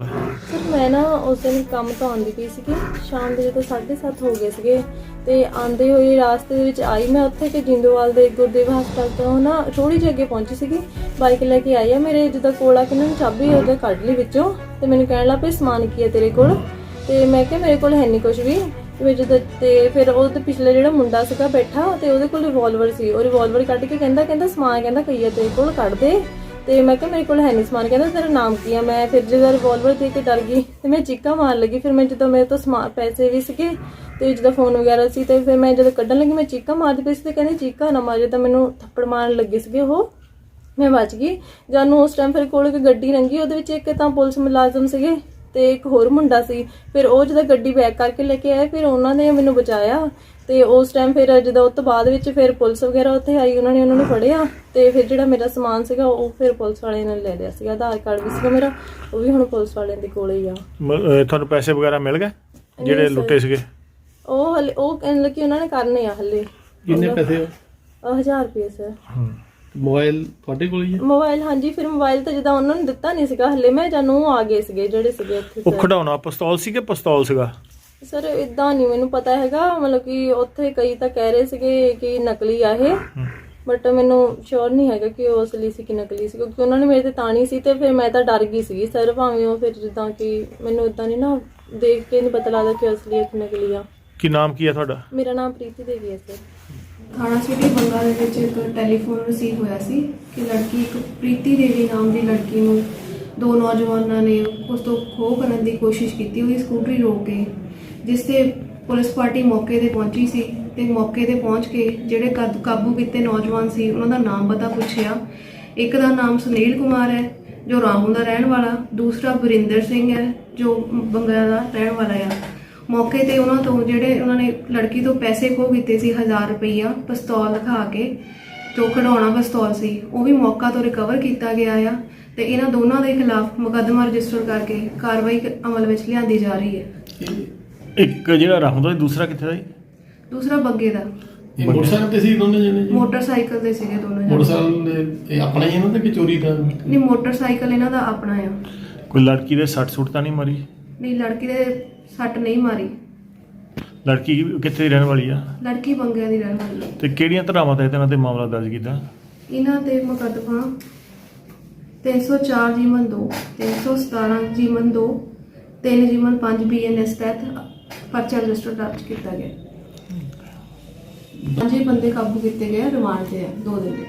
Sir, ਮੈਂ ਨਾ ਉਸ ਦਿਨ ਕੰਮ ਤੋਂ ਆਉਂਦੀ ਪਈ ਸੀਗੀ। ਸ਼ਾਮ ਦੇ ਜਦੋਂ 7:30 ਹੋ ਗਏ ਸੀਗੇ ਤੇ ਆਂਦੇ ਹੋਏ ਰਾਸਤੇ ਦੇ ਵਿੱਚ ਆਈ ਮੈਂ ਉੱਥੇ ਕਿ ਜਿੰਦੋਵਾਲ ਦੇ ਗੁਰਦੇਵ ਹਸਪਤਾਲ ਤੋਂ ਨਾ ਥੋੜੀ ਜਿਹੀ ਅੱਗੇ ਪਹੁੰਚੀ ਸੀਗੀ। ਬਾਈਕ ਲੈ ਕੇ ਆਈ ਆ ਮੇਰੇ, ਜਿੱਦਾਂ ਕੋਲ ਆ ਚਾਬੀ ਉਹਦੇ ਕੱਢ ਲਈ ਵਿੱਚੋਂ ਤੇ ਮੈਨੂੰ ਕਹਿਣ ਲੱਗ ਪਈ ਸਮਾਨ ਕੀ ਹੈ ਤੇਰੇ ਕੋਲ? ਤੇ ਮੈਂ ਕਿਹਾ, ਮੇਰੇ ਕੋਲ ਹੈ ਨਹੀਂ ਕੁਝ ਵੀ। ਤੇ ਜਦੋਂ ਤੇ ਫਿਰ ਉਹ ਤੇ ਪਿਛਲੇ ਜਿਹੜਾ ਮੁੰਡਾ ਸੀਗਾ ਬੈਠਾ ਤੇ ਉਹਦੇ ਕੋਲ ਰਿਵਾਲਵਰ ਸੀ। ਉਹ ਰਿਵਾਲਵਰ ਕੱਢ ਕੇ ਕਹਿੰਦਾ ਕਹਿੰਦਾ ਸਮਾਨ, ਕਹਿੰਦਾ ਕਈ ਆ ਤੇਰੇ ਕੋਲ, ਕੱਢ ਦੇ। ਤੇ ਮੈਂ ਕਿਹਾ ਮੇਰੇ ਕੋਲ ਹੈ ਨਹੀਂ ਸਮਾਨ। ਕਹਿੰਦਾ ਤੇਰਾ ਨਾਮ ਕੀ ਆ? ਮੈਂ ਫਿਰ ਜਦੋਂ ਰਿਵੋਲਵਰ ਦੇ ਕੇ ਡਰ ਗਈ ਤੇ ਮੈਂ ਚੀਕਾਂ ਮਾਰਨ ਲੱਗੀ। ਫਿਰ ਮੈਂ ਜਦੋਂ ਮੇਰੇ ਤੋਂ ਸਮਾਨ ਪੈਸੇ ਵੀ ਸੀਗੇ ਤੇ ਜਦੋਂ ਫੋਨ ਵਗੈਰਾ ਸੀ ਤੇ ਫਿਰ ਮੈਂ ਜਦੋਂ ਕੱਢਣ ਲੱਗੀ, ਮੈਂ ਚੀਕਾਂ ਮਾਰਦੀ ਪਈ ਸੀ ਤੇ ਕਹਿੰਦੇ, ਚੀਕਾਂ ਨਾ ਮਾਰੇ। ਤਾਂ ਮੈਨੂੰ ਥੱਪੜ ਮਾਰਨ ਲੱਗੇ ਸੀਗੇ ਉਹ, ਮੈਂ ਬਚ ਗਈ। ਜਾਨੂੰ ਉਸ ਟਾਈਮ ਫਿਰ ਕੋਲ ਇੱਕ ਗੱਡੀ ਰੰਗੀ ਉਹਦੇ ਵਿੱਚ ਇੱਕ ਤਾਂ ਪੁਲਿਸ ਮੁਲਾਜ਼ਮ ਸੀਗੇ। ਤੇ ਇੱਕ ਹੋਰ ਮੁੰਡਾ ਸੀ ਫਿਰ ਉਹ ਜਦੋਂ ਗੱਡੀ ਬੈਕ ਕਰਕੇ ਲੈ ਕੇ ਆਏ ਫਿਰ ਉਹਨਾਂ ਨੇ ਮੈਨੂੰ ਬਚਾਇਆ ਤੇ ਉਸ ਟਾਈਮ ਫਿਰ ਜਦੋਂ ਉਸ ਤੋਂ ਬਾਅਦ ਵਿੱਚ ਫਿਰ ਪੁਲਿਸ ਵਗੈਰਾ ਉੱਥੇ ਆਈ ਉਹਨਾਂ ਨੇ ਉਹਨਾਂ ਨੂੰ ਫੜਿਆ ਤੇ ਫਿਰ ਜਿਹੜਾ ਮੇਰਾ ਸਮਾਨ ਸੀਗਾ ਉਹ ਫਿਰ ਪੁਲਿਸ ਵਾਲਿਆਂ ਨੇ ਲੈ ਲਿਆ ਸੀਗਾ ਆਧਾਰ ਕਾਰਡ ਵੀ ਸੀਗਾ ਮੇਰਾ ਉਹ ਵੀ ਹੁਣ ਪੁਲਿਸ ਵਾਲਿਆਂ ਦੇ ਕੋਲੇ ਹੀ ਆ। ਮ- ਅਹ ਤੁਹਾਨੂੰ ਪੈਸੇ ਵਗੈਰਾ ਮਿਲ ਗਏ? ਜਿਹੜੇ। ਲੁੱਟੇ ਸੀਗੇ? ਉਹ ਹਲੇ ਉਹ ਕਹਿਣ ਲੱਗੀ ਉਹਨਾਂ ਨੇ ਕਰਨੇ ਆ ਹਲੇ। ਕਿੰਨੇ ਪੈਸੇ ਆ? 1000 ਰੁਪਏ ਸਰ ਮੋਬਾਈਲ ਤੁਹਾਡੇ ਕੋਲ ਹੀ ਹੈ ਮੋਬਾਈਲ ਹਾਂਜੀ ਫਿਰ ਮੋਬਾਈਲ ਤਾਂ ਜਦੋਂ ਉਹਨਾਂ ਨੇ ਦਿੱਤਾ ਨਹੀਂ ਸੀਗਾ ਹਲੇ ਮੈਂ ਜਾਨੂੰ ਆ ਗਏ ਸੀਗੇ ਜਿਹੜੇ ਸੀਗੇ ਉੱਥੇ ਉਹ sir। ਖਡਾਉਣਾ ਪਿਸਤੌਲ ਸੀ ਕਿ ਪਿਸਤੌਲ ਸੀਗਾ? ਸਰ ਇਦਾਂ ਨਹੀਂ ਮੈਨੂੰ ਪਤਾ ਹੈਗਾ ਮਤਲਬ ਕਿ ਉੱਥੇ ਕਈ ਤਾਂ ਕਹਿ ਰਹੇ ਸੀਗੇ ਕਿ ਨਕਲੀ ਆ ਇਹ ਬਟ ਮੈਨੂੰ ਸ਼ੋਰ ਨਹੀਂ ਹੈਗਾ ਕਿ ਉਹ ਅਸਲੀ ਸੀ ਕਿ ਨਕਲੀ ਸੀ ਕਿਉਂਕਿ ਉਹਨਾਂ ਨੇ ਮੇਰੇ ਤੇ ਤਾਣੀ ਸੀ ਤੇ ਫਿਰ ਮੈਂ ਤਾਂ ਡਰ ਗਈ ਸੀਗੀ ਸਰ ਭਾਵੇਂ ਉਹ ਫਿਰ ਜਿੱਦਾਂ ਕਿ ਮੈਨੂੰ ਇਦਾਂ ਨਹੀਂ ਨਾ ਦੇਖ ਕੇ ਨਹੀਂ ਪਤਾ ਲੱਗਦਾ ਕਿ ਅਸਲੀ ਹੈ ਕਿ ਨਕਲੀ ਆ। ਕੀ ਨਾਮ ਕੀ ਹੈ ਤੁਹਾਡਾ? ਮੇਰਾ ਨਾਮ ਪ੍ਰੀਤੀ ਦੇਵੀ ਹੈ ਸਰ ਥਾਣਾ ਸਿਟੀ ਬੰਗਾ ਦੇ ਵਿੱਚ ਇੱਕ ਟੈਲੀਫੋਨ ਰਿਸੀਵ ਹੋਇਆ ਸੀ ਕਿ ਲੜਕੀ ਇੱਕ ਪ੍ਰੀਤੀ ਦੇਵੀ ਨਾਮ ਦੀ ਲੜਕੀ ਨੂੰ ਦੋ ਨੌਜਵਾਨਾਂ ਨੇ ਉਸ ਤੋਂ ਖੋਹ ਕਰਨ ਦੀ ਕੋਸ਼ਿਸ਼ ਕੀਤੀ, ਉਹਦੀ ਸਕੂਟਰੀ ਰੋਕ ਕੇ ਜਿਸ ਤੇ ਪੁਲਿਸ ਪਾਰਟੀ ਮੌਕੇ ਤੇ ਪਹੁੰਚੀ ਸੀ ਤੇ ਮੌਕੇ ਤੇ ਪਹੁੰਚ ਕੇ ਜਿਹੜੇ ਕਦ- ਕਾਬੂ ਕੀਤੇ ਨੌਜਵਾਨ ਸੀ, ਉਹਨਾਂ ਦਾ ਨਾਮ ਪਤਾ ਪੁੱਛਿਆ। ਇੱਕ ਦਾ ਨਾਮ ਸੁਨੀਲ ਕੁਮਾਰ ਹੈ, ਜੋ ਰਾਮੂ ਦਾ ਰਹਿਣ ਵਾਲਾ, ਦੂਸਰਾ ਵਰਿੰਦਰ ਸਿੰਘ ਹੈ, ਜੋ ਬੰਗਾ ਦਾ ਰਹਿਣ ਵਾਲਾ ਆ। ਮੌਕੇ ਤੇ ਉਹਨਾਂ ਤੋਂ ਜਿਹੜੇ ਉਹਨਾਂ ਨੇ ਲੜਕੀ ਤੋਂ ਪੈਸੇ ਖੋਹ ਕੀਤੇ ਸੀ 1000 ਰੁਪਈਆ ਪਿਸਤੌਲ ਦਿਖਾ ਕੇ ਜੋ ਖਿਡੌਣਾ ਪਿਸਤੌਲ ਸੀ ਉਹ ਵੀ ਮੌਕਾ ਤੋਂ ਰਿਕਵਰ ਕੀਤਾ ਗਿਆ ਆ ਤੇ ਇਹਨਾਂ ਦੋਨਾਂ ਦੇ ਖਿਲਾਫ ਮੁਕੱਦਮਾ ਰਜਿਸਟਰ ਕਰਕੇ ਕਾਰਵਾਈ ਅਮਲ ਵਿੱਚ ਲਿਆਂਦੀ ਜਾ ਰਹੀ ਹੈ। ਇੱਕ ਜਿਹੜਾ ਰਾਹੁੰਦਾ ਦੂਸਰਾ ਕਿੱਥੇ ਦਾ ਜੀ? ਦੂਸਰਾ ਬੱਗੇ ਦਾ। ਇਹ ਮੋਟਰਸਾਈਕਲ ਤੇ ਸੀ ਦੋਨੇ ਜਣੇ ਜੀ? ਮੋਟਰਸਾਈਕਲ ਦੇ ਸੀਗੇ ਦੋਨੋਂ ਜਣੇ। ਮੋਟਰਸਾਈਕਲ ਦੇ ਇਹ ਆਪਣਾ ਹੀ ਇਹਨਾਂ ਦਾ ਕਿ ਚੋਰੀ ਦਾ? ਨਹੀਂ ਮੋਟਰਸਾਈਕਲ ਇਹਨਾਂ ਦਾ ਆਪਣਾ ਆ। ਕੋਈ ਲੜਕੀ ਦੇ ਸੱਟ ਸੁੱਟ ਤਾਂ ਨਹੀਂ ਮਰੀ? ਨਹੀਂ ਲੜਕੀ ਦੇ ਸੱਟ ਨਹੀਂ ਮਾਰੀ। ਲੜਕੀ ਕਿੱਥੇ ਦੀ ਰਹਿਣ ਵਾਲੀ ਆ? ਲੜਕੀ ਬੰਗਿਆਂ ਦੀ ਰਹਿਣ ਵਾਲੀ ਹੈ। ਤੇ ਕਿਹੜੀਆਂ ਧਰਾਵਾਂ ਤਹਿਤ ਇਹਨਾਂ ਤੇ ਮਾਮਲਾ ਦਰਜ ਕੀਤਾ? ਇਹਨਾਂ ਤੇ ਮੁਕੱਦਮਾ 304 ਜੀਵਨ 2 317 ਜੀਵਨ 2 3 ਜੀਵਨ 5 ਬੀਐਨਐਸ ਤਹਿਤ ਪਰਚਾ ਰਜਿਸਟਰ ਦਰਜ ਕੀਤਾ ਗਿਆ। ਪੰਜੇ ਬੰਦੇ ਕਾਬੂ ਕੀਤੇ ਗਏ ਰਿਮਾਂਡ ਤੇ ਆ ਦੋ ਦਿਨ ਦੇ